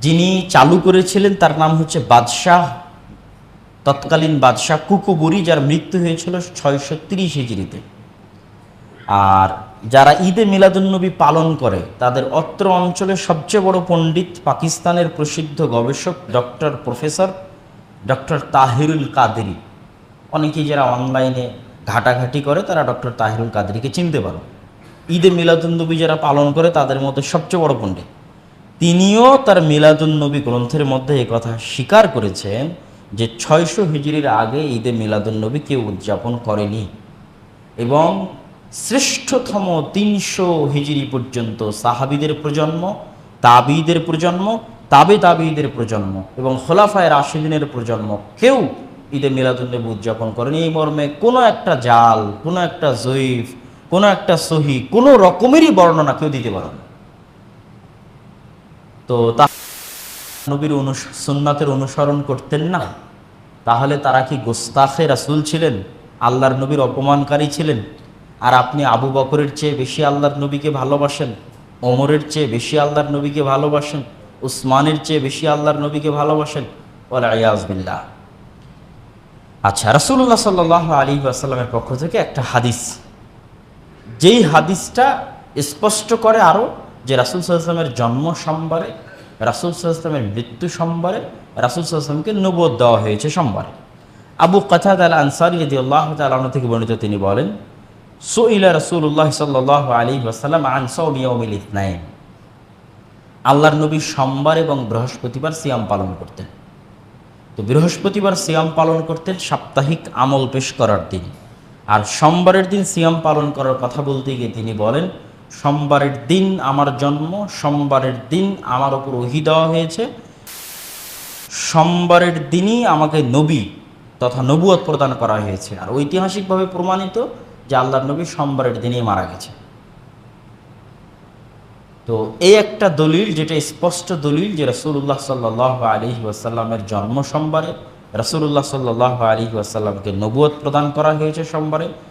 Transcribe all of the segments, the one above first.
যিনি চালু করেছিলেন, তার নাম হচ্ছে বাদশাহ, তৎকালীন বাদশাহ কুকুবুরি, যার মৃত্যু হয়েছিল ছয়শো তিরিশ হিজড়িতে। আর যারা ঈদে মিলাদুন্নবী পালন করে, তাদের অত্র অঞ্চলের সবচেয়ে বড় পণ্ডিত পাকিস্তানের প্রসিদ্ধ গবেষক doctor professor doctor Tahirul Qadri. অনেকেই যারা অনলাইনে ঘাটাঘাটি করে, তারা ডক্টর তাহিরুল কাদেরিকে চিনতে পারো। ঈদে মিলাদুন্নবী যারা পালন করে, তাদের মধ্যে সবচেয়ে বড় পণ্ডিত। তিনিও তার মিলাদুন্নবী গ্রন্থের মধ্যে এই কথা স্বীকার করেছেন যে ছয়শো হিজড়ির আগে ঈদে মিলাদুন্নবী কেউ উদযাপন করেনি। এবং শ্রেষ্ঠতম তিনশো হিজড়ি পর্যন্ত সাহাবিদের প্রজন্ম, তাবিদের প্রজন্ম, তাবে তাবিদের প্রজন্ম এবং খোলাফায় রাশিদিনের প্রজন্ম কেউ ঈদে মিলাদুন্নবী উদযাপন করেনি। এই মর্মে কোনো একটা জাল, কোনো একটা জয়ীফ, কোনো একটা সহি কোনো রকমেরই বর্ণনা কেউ দিতে পারে না তো তা নবীর সুন্নাতের অনুসরণ করতেন না। তাহলে তারা কি গোস্তাখে রাসুল ছিলেন? আল্লাহর নবীর অপমানকারী ছিলেন? আর আপনি আবু বকরের চেয়ে বেশি আল্লাহর নবীকে ভালোবাসেন? ওমরের চেয়ে বেশি আল্লাহর নবীকে ভালোবাসেন? উসমানের চেয়ে বেশি আল্লাহর নবীকে ভালোবাসেন? ওলা ইয়াজবিল্লাহ আচ্ছা রাসুল্লাহ সাল্লাহ আলী আসাল্লামের পক্ষ থেকে একটা হাদিস। যেই হাদিসটা স্পষ্ট করে আরও যে রাসুল সাল্লামের জন্ম সোমবারে, রাসুল সাল্লামের মৃত্যু সোমবারে, রাসুল সাল্লামকে নবদ দেওয়া হয়েছে সোমবারে। আবু কাথাদ আল আনসার যদি আল্লাহ তালন থেকে বর্ণিত তিনি বলেন, সোইলা রসুল্লাহ সাল্লাহ আলী ওসাল্লাম আনসৌমিয়মিল ইতনাইন আল্লাহর নবী সোমবার এবং বৃহস্পতিবার সিয়াম পালন করতেন। তো বৃহস্পতিবার সিয়াম পালন করতেন সাপ্তাহিক আমল পেশ করার দিন। আর সোমবারের দিন সিয়াম পালন করার কথা বলতে গিয়ে তিনি বলেন সোমবারের দিন আমার জন্ম, সোমবারের দিন আমার ওপর ওহি দেওয়া হয়েছে। সোমবারের দিনই আমাকে নবী তথা নবুয়ত প্রদান করা হয়েছে। আর ঐতিহাসিকভাবে প্রমাণিত যে আল্লাহর নবী সোমবারের দিনেই মারা গেছে। তো এই একটা দলিল যেটা স্পষ্ট দলিল যে রসুল্লাহ সাল্লাহ আলী ওয়াসাল্লামের জন্ম সোমবারে রসুল্লাহ সাল্লাহ আলী ওয়াসাল্লামকে নবুয়ত প্রদান করা হয়েছে সোমবারে।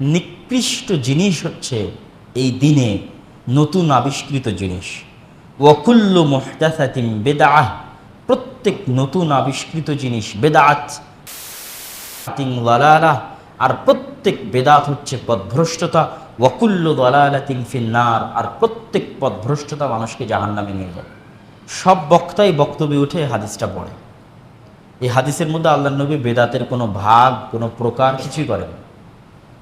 নিকৃষ্ট জিনিস হচ্ছে এই দিনে নতুন আবিষ্কৃত জিনিস। ওয়াকুল্লু মুহদাসাতিন বেদাআহ, প্রত্যেক নতুন আবিষ্কৃত জিনিস বেদাত আর প্রত্যেক বেদাত হচ্ছে পথভ্রষ্টতা। ওয়াকুল্লু দলালাতিন ফিন্নার, আর প্রত্যেক পদভ্রষ্টতা মানুষকে জাহান্নামে নিয়ে যায়। সব বক্তাই বক্তব্যে উঠে হাদিসটা পড়ে। এই হাদিসের মধ্যে আল্লাহ নবী বেদাতের কোনো ভাগ, কোনো প্রকার কিছুই করেন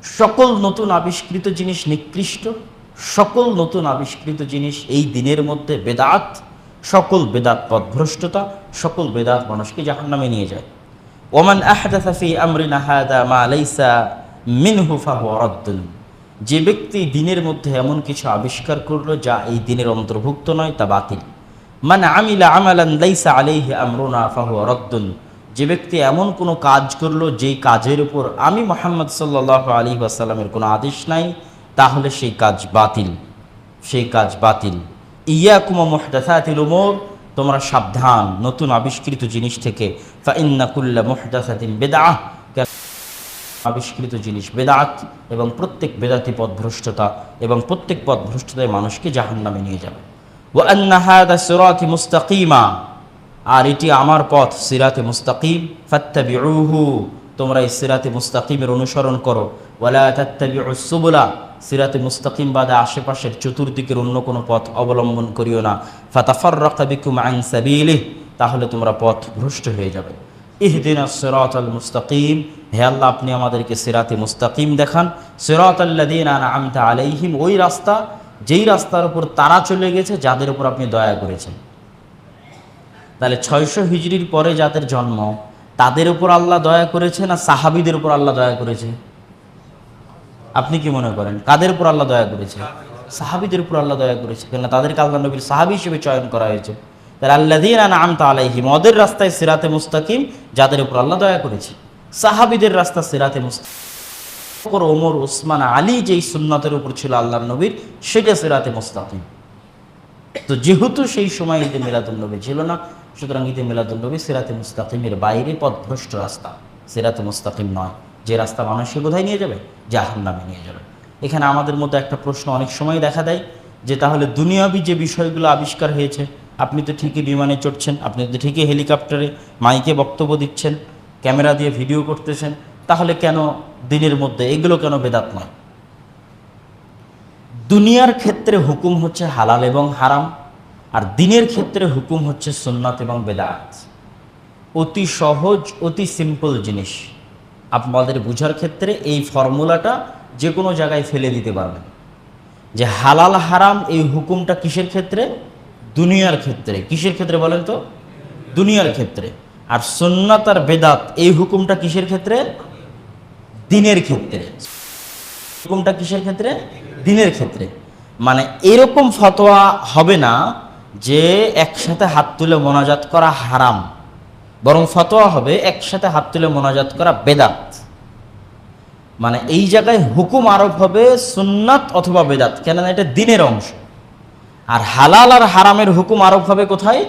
সকল নতুন আবিষ্কৃত জিনিস নিকৃষ্ট, সকল নতুন আবিষ্কৃত জিনিস এই দিনের মধ্যে বেদাত, সকল বেদাত পথভ্রষ্টতা সকল বেদাত মানুষকে জাহান্নামে নিয়ে যায়। ওমান আহদাসা ফি আমরিনা হাদা মা লাইসা মিনহু ফাহুয়া রাদ্দুন। যে ব্যক্তি দিনের মধ্যে এমন কিছু আবিষ্কার করল যা এই দিনের অন্তর্ভুক্ত নয়, তা বাতিল। মানে আমিলা আমালান লাইসা আলাইহি আমরুনা ফাহুয়া রাদ্দুন। যে ব্যক্তি এমন কোনো কাজ করল যেই কাজের উপর আমি মোহাম্মদ সাল্লাহ আলী আসাল্লামের কোনো আদেশ নাই, তাহলে সেই কাজ বাতিল। সেই কাজ বাতিল। ইয়া কুমা মোহদাসাতিল উমর, তোমরা সাবধান, নতুন আবিষ্কৃত জিনিস থেকে। ফাইন্না কুল্লা মোহদাসাতিন বেদাহ আবিষ্কৃত জিনিস বেদাত এবং প্রত্যেক বেদাতি পথভ্রষ্টতা এবং প্রত্যেক পথভ্রষ্টতায় মানুষকে জাহান্নামে নিয়ে যাবে। ও আন্নাহাদা সিরাতি মুস্তাকিমা আর এটি আমার পথ, সিরাতে মুস্তাকিম। ফাত্তাবিউহু, তোমরা এই সিরাতে মুস্তাকিমের অনুসরণ করো। ওয়ালা তাত্তাবিউ সুবুলা, সিরাতে মুস্তাকিম বাদে আশেপাশের চতুর্দিকের অন্য কোনো পথ অবলম্বন করিও না। ফাতাফাররাকা বিকুম আন সাবিলিহ, তাহলে তোমরা পথ ভ্রষ্ট হয়ে যাবে। ইহদিনা সিরাত আল মুস্তাকিম, হে আল্লাহ, আপনি আমাদেরকে সিরাতে মুস্তাকিম দেখান। সিরাত আল্লাদিন আমতা আলাইহিম, ওই রাস্তা, যেই রাস্তার উপর তারা চলে গেছে, যাদের উপর আপনি দয়া করেছেন। তাহলে ছয়শো হিজড়ির পরে যাদের জন্ম, তাদের উপর আল্লাহ দয়া করেছে না সাহাবিদের উপর আল্লাহ দয়া করেছে? আপনি কি মনে করেন? কাদের উপর আল্লাহ দয়া করেছে? সাহাবিদের উপর আল্লাহ দয়া করেছে। কেননা তাদেরকে আল্লাহ নবীর সাহাবি হিসেবে চয়ন করা হয়েছে। তাহলে আল্লাদিন আমতা আলাইহিম, ওদের রাস্তায় সিরাতে মুস্তাকিম, যাদের উপর আল্লাহ দয়া করেছে। সাহাবিদের রাস্তা সিরাতে মুস্তাকিম। ওমর ওসমান, আলী যেই সুন্নতের উপর ছিল আল্লাহ নবীর, সেটা সিরাতে মুস্তাকিম। তো যেহেতু সেই সময় ঈদে মিলাদুলনবী ছিল না সুতরাং ঈদে মিলাদুলনবী সিরাতে মুস্তাকিমের বাইরে পথভ্রষ্ট রাস্তা। সিরাতে মুস্তাকিম নয়, যে রাস্তা মানুষকে কোথায় নিয়ে যাবে জাহান নামে নিয়ে যাবে। এখানে আমাদের মধ্যে একটা প্রশ্ন অনেক সময় দেখা দেয়, যে তাহলে দুনিয়াবি যে বিষয়গুলো আবিষ্কার হয়েছে, আপনি তো ঠিকই বিমানে চড়ছেন, আপনি তো ঠিকই হেলিকপ্টারে মাইকে বক্তব্য দিচ্ছেন, ক্যামেরা দিয়ে ভিডিও করতেছেন, তাহলে কেন দিনের মধ্যে এগুলো কেন বেদাত নয়? দুনিয়ার ক্ষেত্রে হুকুম হচ্ছে হালাল এবং হারাম। আর দিনের ক্ষেত্রে হুকুম হচ্ছে সুন্নাত এবং বেদাত। অতি সহজ, অতি সিম্পল জিনিস। আপনাদের বোঝার ক্ষেত্রে এই ফর্মুলাটা যে কোনো জায়গায় ফেলে দিতে পারবেন। যে হালাল হারাম এই হুকুমটা কিসের ক্ষেত্রে? দুনিয়ার ক্ষেত্রে। কিসের ক্ষেত্রে বলেন তো? দুনিয়ার ক্ষেত্রে। আর সুন্নাত আর বেদাত এই হুকুমটা কিসের ক্ষেত্রে? দিনের ক্ষেত্রে। হুকুমটা কিসের ক্ষেত্রে? দিনের ক্ষেত্রে। মানে এরকম ফতোয়া হবে না যে একসাথে হাত তুলে মোনাজাত করা হারাম, বরং ফতোয়া হবে একসাথে হাত তুলে মোনাজাত করা বেদাত। মানে এই জায়গায় হুকুম আরোপ হবে সুন্নাত অথবা বেদাত, কেননা এটা দিনের অংশ। আর হালাল আর হারামের হুকুম আরোপ হবে কোথায়?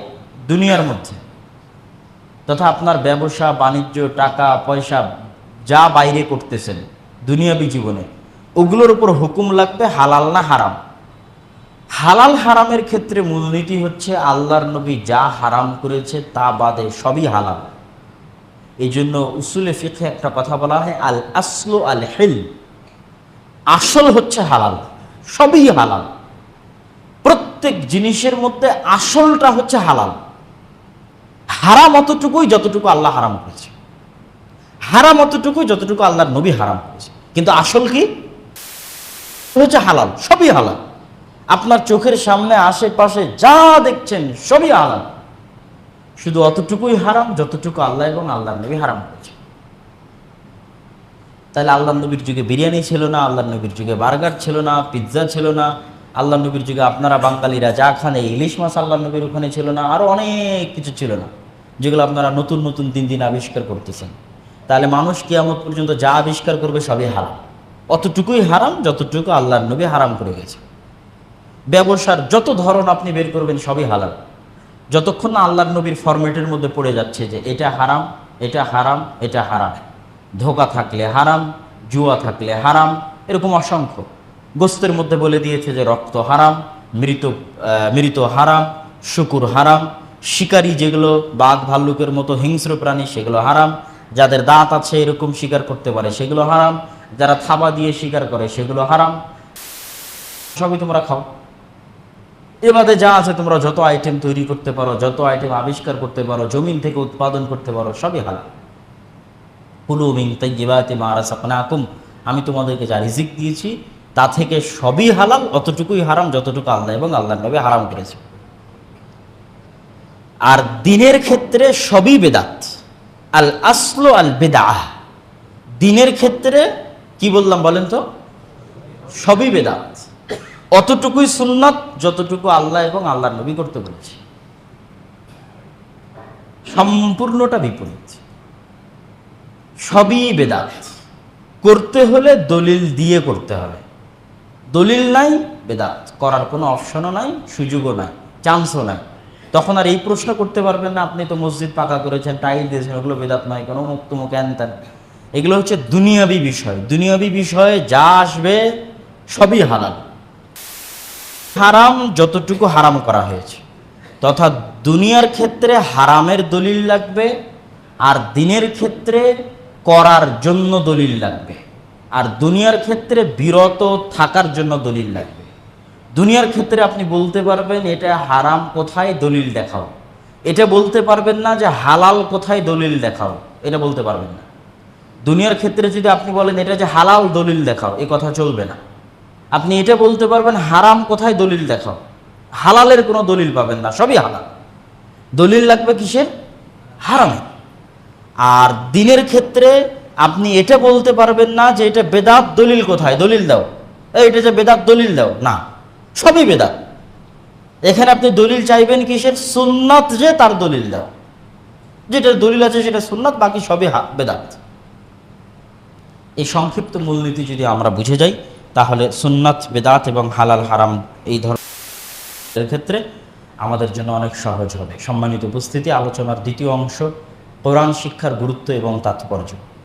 দুনিয়ার মধ্যে। তথা আপনার ব্যবসা, বাণিজ্য, টাকা, পয়সা, যা বাইরে করতেছেন, দুনিয়াবি জীবনে, ওগুলোর উপর হুকুম লাগবে হালাল না হারাম। হালাল হারামের ক্ষেত্রে মূলনীতি হচ্ছে আল্লাহর নবী যা হারাম করেছে তা বাদে সবই হালাল। এই জন্য উসুলে ফিখে একটা কথা বলা হয়, আল আসলো আল হেল। আসল হচ্ছে হালাল, সবই হালাল। প্রত্যেক জিনিসের মধ্যে আসলটা হচ্ছে হালাল। হারাম অতটুকুই যতটুকু আল্লাহ হারাম করেছে। হারাম অতটুকুই যতটুকু আল্লাহর নবী হারাম করেছে। কিন্তু আসল কি? হচ্ছে হালাল, সবই হালাল। আপনার চোখের সামনে, আশেপাশে যা দেখছেন, সবই হালাল। শুধু অতটুকুই হারাম, যতটুকু আল্লাহ এবং আল্লাহ নবী হারাম করেছে তাহলে আল্লাহ নবীর যুগে বিরিয়ানি ছিল না আল্লাহ নবীর যুগে বার্গার ছিল না, পিৎজা ছিল না আল্লাহ নবীর যুগে আপনারা বাঙালিরা যা খান ইলিশ মাছ আল্লাহ নবীর ওখানে ছিল না আরও অনেক কিছু ছিল না, যেগুলো আপনারা নতুন নতুন দিন দিন আবিষ্কার করতেছেন। তাহলে মানুষ কিয়ামত পর্যন্ত যা আবিষ্কার করবে সবই হারাম। অতটুকুই হারাম, যতটুকু আল্লাহর নবী হারাম করে গেছে। ব্যবসার যত ধরন আপনি বের করবেন সবই হালাল। যতক্ষণ না আল্লাহর নবীর ফরম্যাটের মধ্যে পড়ে যাচ্ছে যে এটা হারাম এটা হারাম এটা হারাম। ধোকা থাকলে হারাম, জুয়া থাকলে হারাম, এরকম অসংখ্য। গোস্তের মধ্যে বলে দিয়েছে যে রক্ত হারাম, মৃত মৃত হারাম, শুকুর হারাম, শিকারী যেগুলো বাঘ ভাল্লুকের মতো হিংস্র প্রাণী, সেগুলো হারাম, যাদের দাঁত আছে এরকম শিকার করতে পারে, সেগুলো হারাম, যারা থাবা দিয়ে শিকার করে, সেগুলো হারাম। সবই তোমরা খাও। এবারে যা আছে তোমরা যত আইটেম তৈরি করতে পারো, যত আইটেম আবিষ্কার করতে পারো, জমিন থেকে উৎপাদন করতে পারো, সবই হালাল। কুলু মিন তাইয়্যিবাতি মা রাযাকনাকুম, আমি তোমাদেরকে যা রিজিক দিয়েছি, তা থেকে সবই হালাল, অতটুকুই হারাম, যতটুকু আল্লাহ এবং আল্লাহর নবী হারাম করেছে। আর দিনের ক্ষেত্রে সবই বেদাত। আল আসলো আল বেদাহ। দিনের ক্ষেত্রে কি বললাম বলেন তো? সবই বেদাত। অতটুকুই সুন্নাত, যতটুকু আল্লাহ এবং আল্লাহর নবী করতে বলেছে। সম্পূর্ণটা বিপরীত। সবই বেদাত। করতে হলে দলিল দিয়ে করতে হবে। দলিল নাই, বেদাত। করার কোনো অপশনও নাই, সুযোগও নাই, চান্সও নাই। তখন আর এই প্রশ্ন করতে পারবেন না, আপনি তো মসজিদ পাকা করেছেন, টাইল দিয়েছেন, ওগুলো বেদাত নয়, কোনো মুক্ত মুখ এগুলো হচ্ছে দুনিয়াবি বিষয়। দুনিয়াবি বিষয়ে যা আসবে, সবই হালাল। হারাম যতটুকু হারাম করা হয়েছে। তথা দুনিয়ার ক্ষেত্রে হারামের দলিল লাগবে, আর দিনের ক্ষেত্রে করার জন্য দলিল লাগবে। আর দুনিয়ার ক্ষেত্রে বিরত থাকার জন্য দলিল লাগবে। দুনিয়ার ক্ষেত্রে আপনি বলতে পারবেন, এটা হারাম কোথায় দলিল দেখাও। এটা বলতে পারবেন না যে হালাল কোথায় দলিল দেখাও। এটা বলতে পারবেন না। দুনিয়ার ক্ষেত্রে যদি আপনি বলেন, এটা যে হালাল দলিল দেখাও, এ কথা চলবে না। আপনি এটা বলতে পারবেন, হারাম কোথায় দলিল দেখো হালালের কোনো দলিল পাবেন না, সবই হালাল। দলিল লাগবে কিসের? হারামের। আর দিনের ক্ষেত্রে আপনি এটা বলতে পারবেন না যে এটা বেদাত দলিল কোথায়, দলিল দাও। এটা যে বেদাত দলিল দাও, না। সবই বেদাত। এখানে আপনি দলিল চাইবেন কিসের? সুন্নাত যে তার দলিল দাও। যেটা দলিল আছে সেটা সুন্নাত, বাকি সবই বেদাত। এই সংক্ষিপ্ত মূলনীতি যদি আমরা বুঝে যাই তাহলে সুন্নাত, বেদাত এবং হালাল, হারাম এই ধরনের ক্ষেত্রে আমাদের জন্য অনেক সহজ হবে। সম্মানিত উপস্থিতি, আলোচনার দ্বিতীয় অংশ, কোরআন শিক্ষার গুরুত্ব এবং তাৎপর্য।